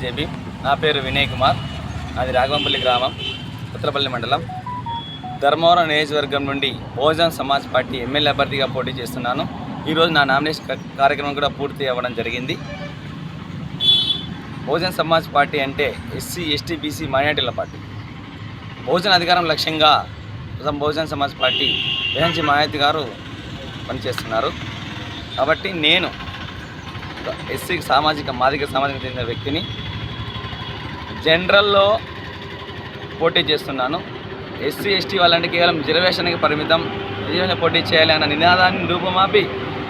JB నా పేరు వినయ్ కుమార్. అది రాఘవంపల్లి గ్రామం ఉత్తరపల్లి మండలం. ధర్మవరం నియోజకవర్గం నుండి బహుజన్ సమాజ్ పార్టీ ఎమ్మెల్యే అభ్యర్థిగా పోటీ చేస్తున్నాను. ఈరోజు నా నామినేషన్ కార్యక్రమం కూడా పూర్తి అవ్వడం జరిగింది. బహుజన్ సమాజ్ పార్టీ అంటే ఎస్సీ ఎస్టీ బీసీ మైనార్టీల పార్టీ. బహుజన అధికారం లక్ష్యంగా ప్రస్తుతం బహుజన్ సమాజ్ పార్టీ విహంచి మాయాతి గారు పనిచేస్తున్నారు. కాబట్టి నేను ఎస్సీ సామాజిక మాదిక సామాజిక చెందిన వ్యక్తిని జనరల్లో పోటీ చేస్తున్నాను. ఎస్సీ ఎస్టీ వాళ్ళంటే కేవలం రిజర్వేషన్కి పరిమితం రిజర్వేషన్ పోటీ చేయాలి అన్న నినాదాన్ని రూపమాపి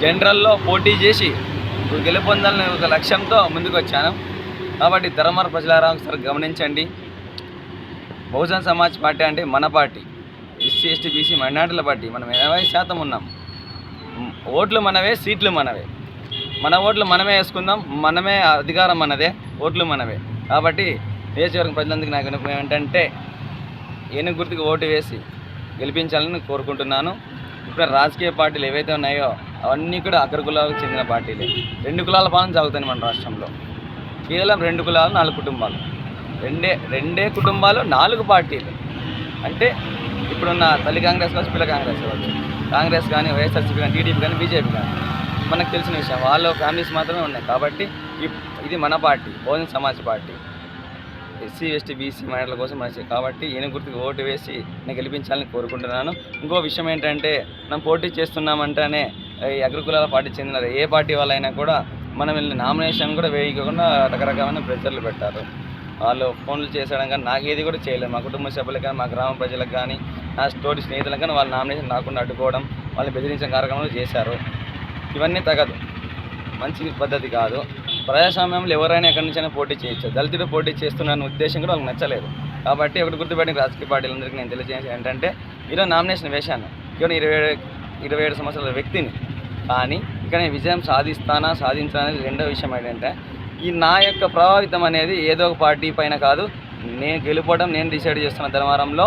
జనరల్లో పోటీ చేసి గెలుపొందాలని ఒక లక్ష్యంతో ముందుకు వచ్చాను కాబట్టి ధర్మర ప్రజలారాం సార్ గమనించండి. బహుజన్ సమాజ్ పార్టీ అంటే మన పార్టీ. ఎస్సీ ఎస్టీ బీసీ మైనార్టీల పార్టీ. మనం ఎనభై శాతం ఉన్నాం. ఓట్లు మనవే సీట్లు మనవే. మన ఓట్లు మనమే వేసుకుందాం మనమే అధికారం మనదే ఓట్లు మనవే. కాబట్టి నియోజకవర్గం ప్రజలందరికీ నాకు విన్నపం ఏంటంటే ఏనుగు గుర్తుకు ఓటు వేసి గెలిపించాలని కోరుకుంటున్నాను. ఇప్పుడు రాజకీయ పార్టీలు ఏవైతే ఉన్నాయో అవన్నీ కూడా అగ్ర కులాలకు చెందిన పార్టీలే. రెండు కులాల పాలన సాగుతుంది మన రాష్ట్రంలో. కేవలం రెండు కులాలు నాలుగు కుటుంబాలు. రెండే రెండే కుటుంబాలు నాలుగు పార్టీలు. అంటే ఇప్పుడున్న తల్లి కాంగ్రెస్ కావచ్చు పిల్ల కాంగ్రెస్ కావచ్చు కాంగ్రెస్ కానీ వైఎస్ఆర్సీపీ కానీ టీడీపీ కానీ బీజేపీ కానీ మనకు తెలిసిన విషయం. వాళ్ళ ఫ్యామిలీస్ మాత్రమే ఉన్నాయి. కాబట్టి ఇది మన party Bahujan Samaj party. SC ST BC మైనర్ల కోసం మంచి కాబట్టి ఈయన గుర్తుకు ఓటు వేసి నేను గెలిపించాలని కోరుకుంటున్నాను. ఇంకో విషయం ఏంటంటే మనం పోటీ చేస్తున్నామంటేనే అగ్రకులాల పార్టీ చెందిన ఏ పార్టీ వాళ్ళైనా కూడా మనం వెళ్ళి నామినేషన్ కూడా వేయకుండా రకరకాలైన ప్రెషర్లు పెట్టారు. వాళ్ళు ఫోన్లు చేసడం కానీ నాకు ఏది కూడా చేయలేదు. మా కుటుంబ సభ్యులకు కానీ మా గ్రామ ప్రజలకు కానీ నా తోటి స్నేహితులకు కానీ వాళ్ళ నామినేషన్ రాకుండా అడ్డుకోవడం వాళ్ళని బెదిరించిన కార్యక్రమాలు చేశారు. ఇవన్నీ తగదు. మంచి పద్ధతి కాదు. ప్రజాస్వామ్యంలో ఎవరైనా ఎక్కడి నుంచైనా పోటీ చేయొచ్చు. దళితుడు పోటీ చేస్తున్న ఉద్దేశం కూడా వాళ్ళకి నచ్చలేదు. కాబట్టి ఒకటి గుర్తుపెట్టిన రాజకీయ పార్టీలందరికీ నేను తెలియజేసి ఏంటంటే ఈరోజు నామినేషన్ వేశాను. ఇక్కడ ఇరవై ఏడు ఇరవై ఏడు సంవత్సరాల వ్యక్తిని. కానీ ఇక్కడ విజయం సాధిస్తానా సాధించానా అనేది రెండో విషయం ఏంటంటే ఈ నా యొక్క ప్రభావితం అనేది ఏదో ఒక పార్టీ పైన కాదు. నేను గెలుపడం నేను డిసైడ్ చేస్తున్న ధర్మారంలో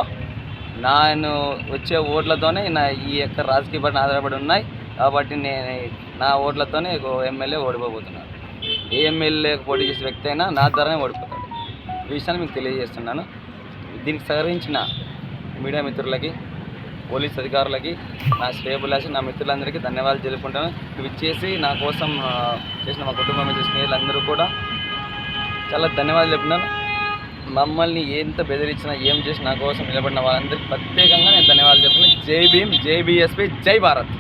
నేను వచ్చే ఓట్లతోనే నా ఈ యొక్క రాజకీయ పార్టీ ఆధారపడి ఉన్నాయి. కాబట్టి నేను నా ఓట్లతోనే ఎమ్మెల్యే ఓడిపోబోతున్నాను. ఏ ఎమ్మెల్యే పోటీ చేసే వ్యక్తి అయినా నా ద్వారానే ఓడిపోతాడు. ఈ విషయాన్ని మీకు తెలియజేస్తున్నాను. దీనికి సహకరించిన మీడియా మిత్రులకి పోలీస్ అధికారులకి నా శ్రేయబులాసి నా మిత్రులందరికీ ధన్యవాదాలు తెలుపుకుంటాను. ఇవి ఇచ్చేసి నా కోసం చేసిన మా కుటుంబం మీద స్నేహితులందరూ కూడా చాలా ధన్యవాదాలు చెప్తున్నాను. మమ్మల్ని ఎంత బెదిరించినా ఏం చేసి నా కోసం నిలబడిన వాళ్ళందరికీ ప్రత్యేకంగా నేను ధన్యవాదాలు చెప్తున్నాను. జై భీమ్ జై బీఎస్పీ జై భారత్.